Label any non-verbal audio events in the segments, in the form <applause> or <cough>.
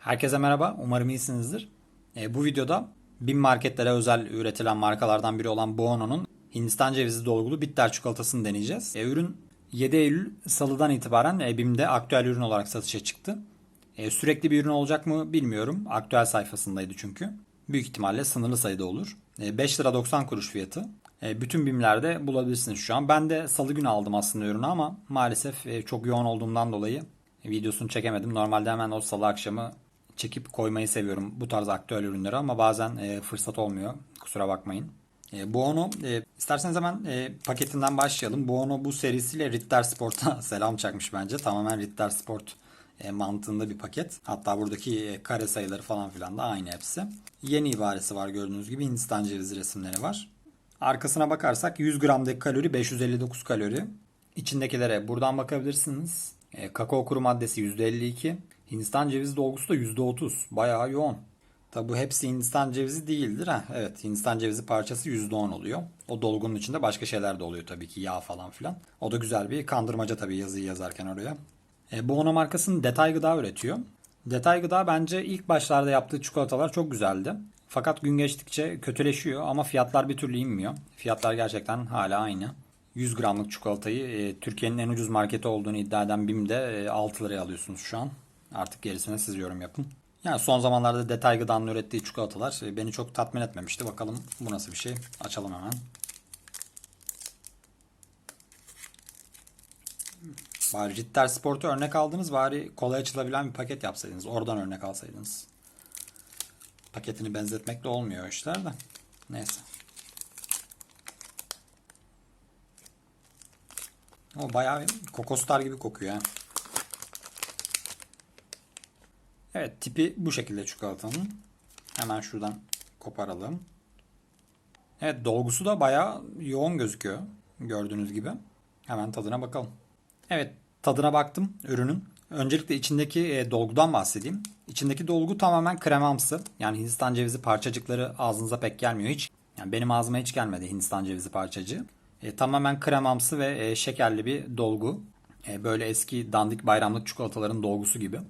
Herkese merhaba, umarım iyisinizdir. E, bu videoda BİM marketlere özel üretilen markalardan biri olan Buono'nun Hindistan cevizi dolgulu bitter çikolatasını deneyeceğiz. E, ürün 7 Eylül salıdan itibaren e, BİM'de aktüel ürün olarak satışa çıktı. E, sürekli bir ürün olacak mı bilmiyorum. Aktüel sayfasındaydı çünkü. Büyük ihtimalle sınırlı sayıda olur. E, 5 lira 90 kuruş fiyatı. E, bütün BİM'lerde bulabilirsiniz şu an. Ben de salı günü aldım aslında ürünü ama maalesef e, çok yoğun olduğumdan dolayı videosunu çekemedim. Normalde hemen o salı akşamı çekip koymayı seviyorum bu tarz aktüel ürünleri ama bazen e, fırsat olmuyor. Kusura bakmayın. E, Buono, e, isterseniz hemen e, paketinden başlayalım. Buono bu serisiyle Ritter Sport'a <laughs> selam çakmış bence. Tamamen Ritter Sport e, mantığında bir paket. Hatta buradaki e, kare sayıları falan filan da aynı hepsi. Yeni ibaresi var gördüğünüz gibi Hindistan cevizi resimleri var. Arkasına bakarsak 100 gramdaki kalori 559 kalori. İçindekilere buradan bakabilirsiniz. E, kakao kuru maddesi %52. Hindistan cevizi dolgusu da %30. Bayağı yoğun. Tabi bu hepsi Hindistan cevizi değildir. Ha, evet Hindistan cevizi parçası %10 oluyor. O dolgunun içinde başka şeyler de oluyor tabii ki yağ falan filan. O da güzel bir kandırmaca tabii yazıyı yazarken oraya. E, bu ona markasının detay gıda üretiyor. Detay gıda bence ilk başlarda yaptığı çikolatalar çok güzeldi. Fakat gün geçtikçe kötüleşiyor ama fiyatlar bir türlü inmiyor. Fiyatlar gerçekten hala aynı. 100 gramlık çikolatayı e, Türkiye'nin en ucuz marketi olduğunu iddia eden BİM'de e, 6 liraya alıyorsunuz şu an. Artık gerisine siz yorum yapın. Yani son zamanlarda detay gıdanın ürettiği çikolatalar e, beni çok tatmin etmemişti. Bakalım bu nasıl bir şey. Açalım hemen. Bari Ritter Sport'u örnek aldınız. Bari kolay açılabilen bir paket yapsaydınız. Oradan örnek alsaydınız. Paketini benzetmekle olmuyor işler de. Neyse. O bayağı kokostar gibi kokuyor ha. Evet tipi bu şekilde çikolatanın. Hemen şuradan koparalım. Evet dolgusu da bayağı yoğun gözüküyor. Gördüğünüz gibi. Hemen tadına bakalım. Evet tadına baktım ürünün. Öncelikle içindeki e, dolgudan bahsedeyim. İçindeki dolgu tamamen kremamsı. Yani Hindistan cevizi parçacıkları ağzınıza pek gelmiyor hiç. Yani benim ağzıma hiç gelmedi Hindistan cevizi parçacığı. E, tamamen kremamsı ve e, şekerli bir dolgu. E, böyle eski dandik bayramlık çikolataların dolgusu gibi.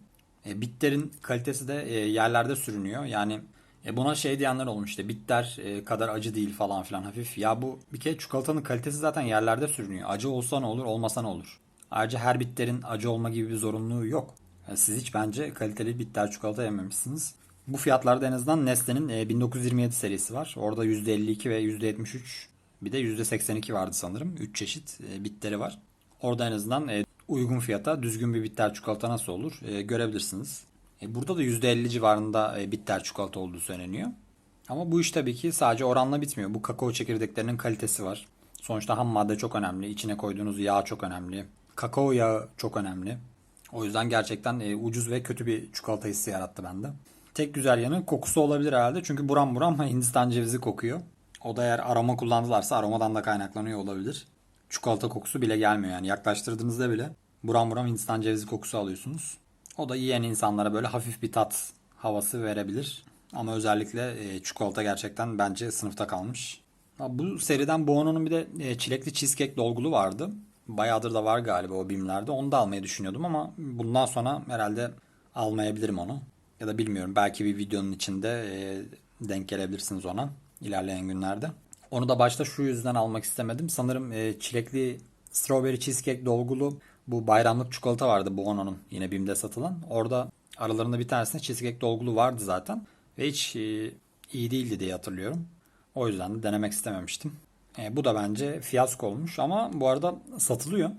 E, bitlerin kalitesi de e, yerlerde sürünüyor. Yani e, buna şey diyenler olmuş işte bitter e, kadar acı değil falan filan hafif. Ya bu bir kere çikolatanın kalitesi zaten yerlerde sürünüyor. Acı olsa ne olur olmasa ne olur. Ayrıca her bitlerin acı olma gibi bir zorunluluğu yok. Yani siz hiç bence kaliteli bitter çikolata yememişsiniz. Bu fiyatlarda en azından Nestle'nin e, 1927 serisi var. Orada %52 ve %73 bir de %82 vardı sanırım. 3 çeşit e, bitleri var. Orada en azından e, uygun fiyata düzgün bir bitter çikolata nasıl olur e, görebilirsiniz. E, burada da %50 civarında e, bitter çikolata olduğu söyleniyor. Ama bu iş tabii ki sadece oranla bitmiyor. Bu kakao çekirdeklerinin kalitesi var. Sonuçta ham madde çok önemli. İçine koyduğunuz yağ çok önemli. Kakao yağı çok önemli. O yüzden gerçekten e, ucuz ve kötü bir çikolata hissi yarattı bende. Tek güzel yanı kokusu olabilir herhalde. Çünkü buram buram <laughs> Hindistan cevizi kokuyor. O da eğer aroma kullandılarsa aromadan da kaynaklanıyor olabilir. Çikolata kokusu bile gelmiyor yani yaklaştırdığınızda bile buram buram Hindistan cevizi kokusu alıyorsunuz. O da yiyen insanlara böyle hafif bir tat havası verebilir. Ama özellikle e, çikolata gerçekten bence sınıfta kalmış. Bu seriden Buono'nun bir de e, çilekli cheesecake dolgulu vardı. Bayağıdır da var galiba o bimlerde. Onu da almayı düşünüyordum ama bundan sonra herhalde almayabilirim onu. Ya da bilmiyorum belki bir videonun içinde e, denk gelebilirsiniz ona ilerleyen günlerde. Onu da başta şu yüzden almak istemedim. Sanırım e, çilekli strawberry cheesecake dolgulu bu bayramlık çikolata vardı Buono'nun yine BİM'de satılan. Orada aralarında bir tanesinde cheesecake dolgulu vardı zaten. Ve hiç e, iyi değildi diye hatırlıyorum. O yüzden de denemek istememiştim. E, bu da bence fiyasko olmuş ama bu arada satılıyor.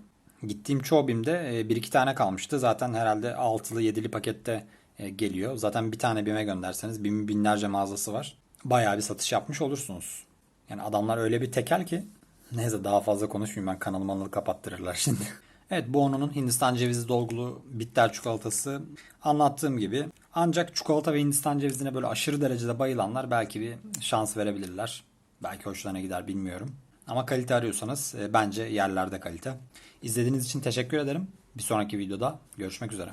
Gittiğim çoğu BİM'de e, bir iki tane kalmıştı. Zaten herhalde altılı yedili pakette e, geliyor. Zaten bir tane BİM'e gönderseniz BİM'in binlerce mağazası var. Bayağı bir satış yapmış olursunuz. Yani adamlar öyle bir tekel ki neyse daha fazla konuşmayayım ben kanalı manalı kapattırırlar şimdi. <laughs> evet bu onun Hindistan cevizi dolgulu bitter çikolatası anlattığım gibi ancak çikolata ve Hindistan cevizine böyle aşırı derecede bayılanlar belki bir şans verebilirler. Belki hoşlarına gider bilmiyorum. Ama kalite arıyorsanız e, bence yerlerde kalite. İzlediğiniz için teşekkür ederim. Bir sonraki videoda görüşmek üzere.